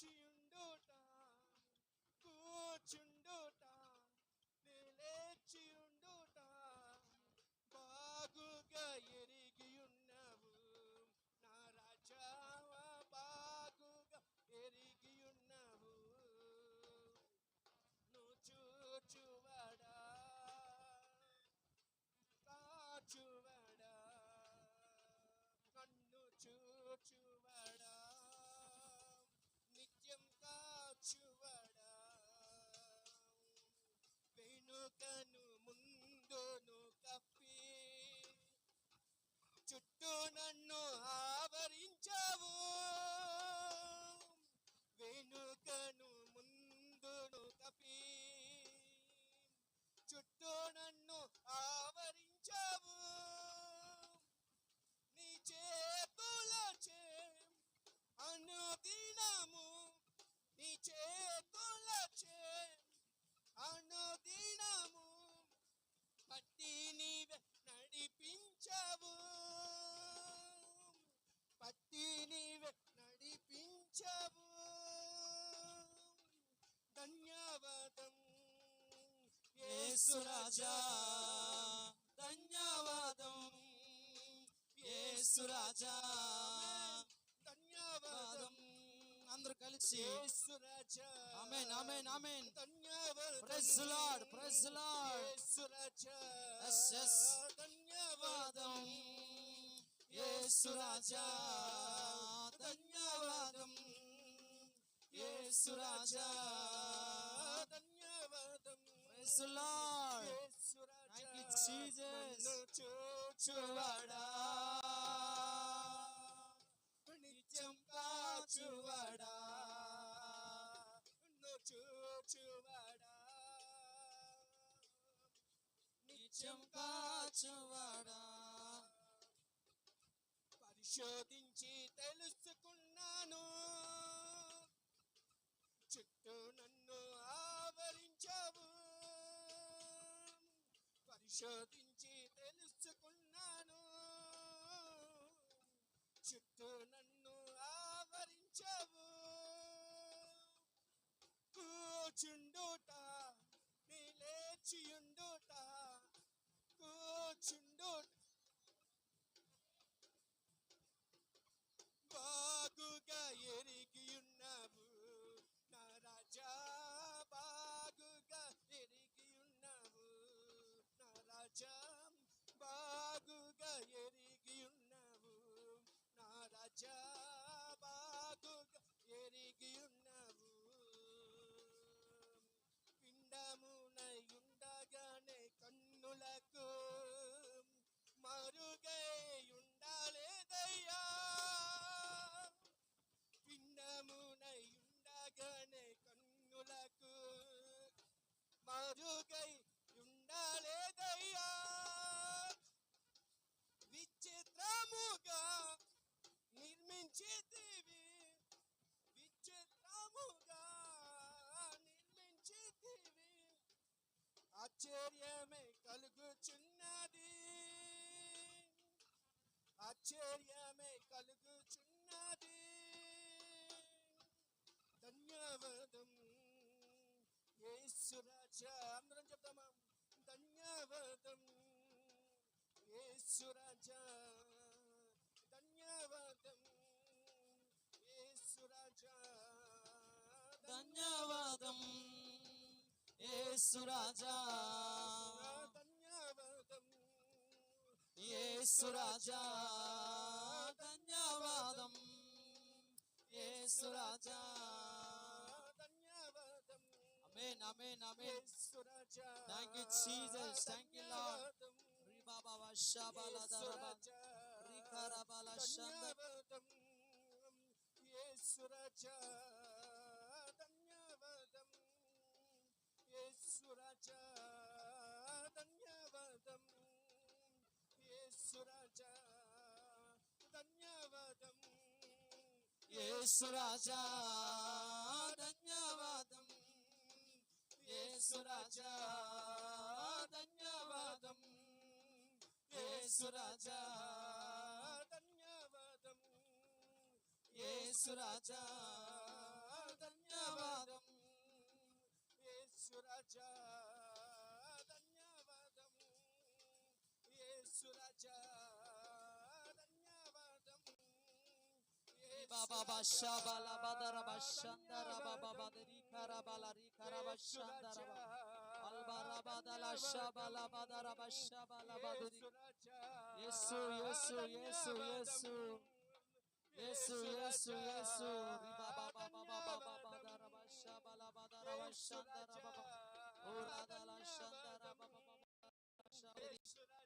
cheer. నన్ను ఆవరించావు. యేసురాజా ధన్యవాదం. యేసురాజా ధన్యవాదం. అందరూ కలిసి ఆమేన్ ఆమేన్ ఆమేన్. Praise Lord praise Lord. yes. ధన్యవాదం ధన్యవాదం. యేసురాజా ధన్యవాదం. Yesuraja thanks praise Lord Yesuraja Thank you, చూచువాడా. నిత్యం కాచువాడా. నన్ను చూచువాడా. నిత్యం కాచువాడా. పరిశోధించి తెలుసుకున్నాను. చుట్టూ నన్ను పరిశోధించి తెలుసుకున్నాను. చుట్టూ నన్ను ఆవరించవు. కూచుండు जा ఆశ్చర్యమే కలుగుచున్నది. ఆశ్చర్యమే కలుగుచున్నది. ధన్యవాదం. యేసురాజా అందరం చెప్తామా ధన్యవాదం. యేసురాజా ధన్యవాదం. యేసురాజా ధన్యవాదం. యేసురాజా ధన్యవాదం యేసురాజా ధన్యవాదం యేసురాజా ధన్యవాదం ఆమేన్ ఆమేన్ ఆమేన్ యేసురాజా Thank you, Jesus. Thank you, Lord. ధన్యవాదం. రిబాబా వషాబాల దరబా యేసురాజా రికరబాల షంద ధన్యవాదం యేసురాజా యేసురాజా ధన్యవాదం. యేసురాజా ధన్యవాదం. యేసురాజా ధన్యవాదం. యేసురాజా ధన్యవాదం. యేసురాజా ధన్యవాదం. యేసురాజా বাবা বাদশা বালা বাদারা বাদশান্দারা বাবা বাদারি খারা বালা রি খারা বাদশান্দারা আলবারা বাদালা শা বালা বাদারা বাদশা বালা বাদারি ইয়েসু ইয়েসু ইয়েসু ইয়েসু ইয়েসু ইয়েসু ইয়েসু রি বাবা বাবা বাবা বাদারা বাদশা বালা বাদারা বাদশান্দারা বাবা ও রাদালা শান্দারা বাবা বাবা